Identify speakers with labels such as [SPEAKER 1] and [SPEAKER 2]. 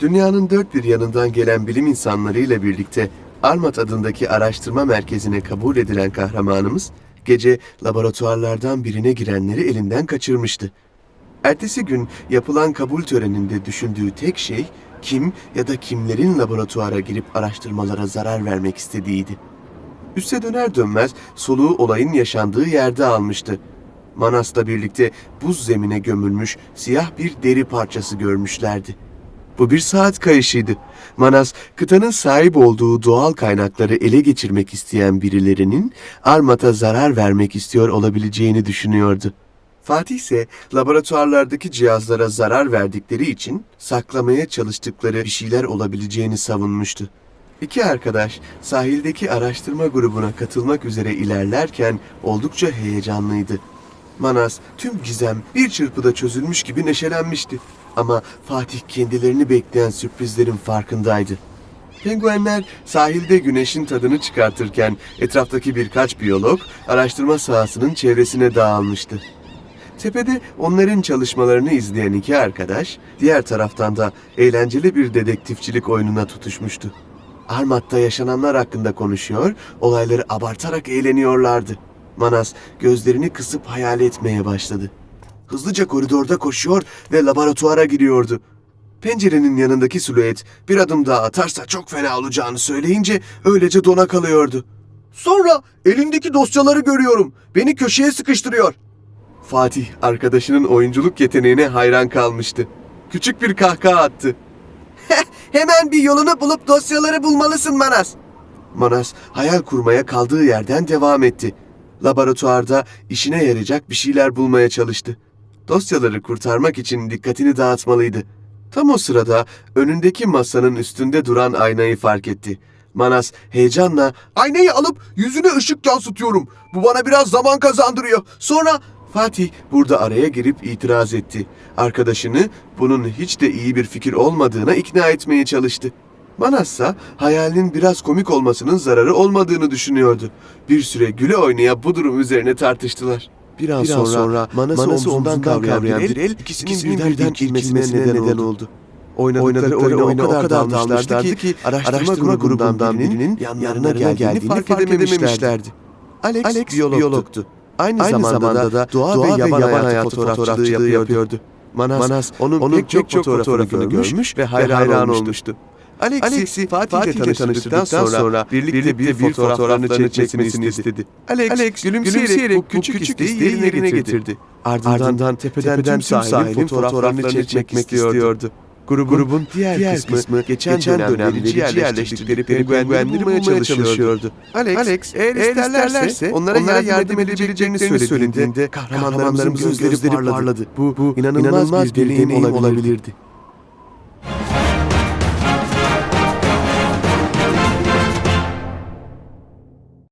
[SPEAKER 1] Dünyanın dört bir yanından gelen bilim insanlarıyla birlikte Armat adındaki araştırma merkezine kabul edilen kahramanımız, gece laboratuvarlardan birine girenleri elinden kaçırmıştı. Ertesi gün yapılan kabul töreninde düşündüğü tek şey, kim ya da kimlerin laboratuvara girip araştırmalara zarar vermek istediğiydi. Üste döner dönmez soluğu olayın yaşandığı yerde almıştı. Manas'la birlikte buz zemine gömülmüş siyah bir deri parçası görmüşlerdi. Bu bir saat kayışıydı. Manas, kıtanın sahip olduğu doğal kaynakları ele geçirmek isteyen birilerinin Armat'a zarar vermek istiyor olabileceğini düşünüyordu. Fatih ise laboratuvarlardaki cihazlara zarar verdikleri için saklamaya çalıştıkları bir şeyler olabileceğini savunmuştu. İki arkadaş sahildeki araştırma grubuna katılmak üzere ilerlerken oldukça heyecanlıydı. Manas tüm gizem bir çırpıda çözülmüş gibi neşelenmişti. Ama Fatih kendilerini bekleyen sürprizlerin farkındaydı. Penguenler sahilde güneşin tadını çıkartırken etraftaki birkaç biyolog araştırma sahasının çevresine dağılmıştı. Tepede onların çalışmalarını izleyen iki arkadaş, diğer taraftan da eğlenceli bir dedektifçilik oyununa tutuşmuştu. Armat'ta yaşananlar hakkında konuşuyor, olayları abartarak eğleniyorlardı. Manas gözlerini kısıp hayal etmeye başladı. Hızlıca koridorda koşuyor ve laboratuvara giriyordu. Pencerenin yanındaki silüet bir adım daha atarsa çok fena olacağını söyleyince öylece dona kalıyordu. Sonra elindeki dosyaları görüyorum. Beni köşeye sıkıştırıyor. Fatih arkadaşının oyunculuk yeteneğine hayran kalmıştı. Küçük bir kahkaha attı. Hemen bir yolunu bulup dosyaları bulmalısın Manas. Manas hayal kurmaya kaldığı yerden devam etti. Laboratuvarda işine yarayacak bir şeyler bulmaya çalıştı. Dosyaları kurtarmak için dikkatini dağıtmalıydı. Tam o sırada önündeki masanın üstünde duran aynayı fark etti. Manas heyecanla aynayı alıp yüzüne ışık yansıtıyorum. Bu bana biraz zaman kazandırıyor. Sonra Fatih burada araya girip itiraz etti. Arkadaşını bunun hiç de iyi bir fikir olmadığına ikna etmeye çalıştı. Manassa hayalinin biraz komik olmasının zararı olmadığını düşünüyordu. Bir süre güle oynaya bu durum üzerine tartıştılar. Biraz,
[SPEAKER 2] Biraz
[SPEAKER 1] sonra,
[SPEAKER 2] sonra
[SPEAKER 1] Manas'ı,
[SPEAKER 2] Manas'ı
[SPEAKER 1] omzundan
[SPEAKER 2] omzundan
[SPEAKER 1] kavrayan bir el ikisinin, birden ilmesine neden oldu. Oynadıkları oyuna o kadar dalmışlardı ki araştırma grubundan birinin yanlarına geldiğini fark edememişlerdi. Alex, biyologtu. Aynı, zamanda, da doğa, ve yaban, hayatı fotoğrafçılığı yapıyordu. Manas, onun, pek çok, fotoğrafını görmüş ve hayran, olmuştu. Alex'i Fatih'le tanıştıktan sonra, birlikte, bir fotoğraflarını çekmesini istedi. Alex, gülümseyerek, bu küçük, isteği yerine getirdi. Ardından, tepeden, tüm sahilin fotoğraflarını çekmek istiyordu. Grubun, diğer, kısmı, geçen, dönemleri yerleştirdikleri penguenleri bulmaya çalışıyordu. Alex, eğer isterlerse onlara, yardım edebileceklerini söylediğinde kahramanlarımızın gözleri parladı. Bu, inanılmaz, bir deneyim olabilirdi.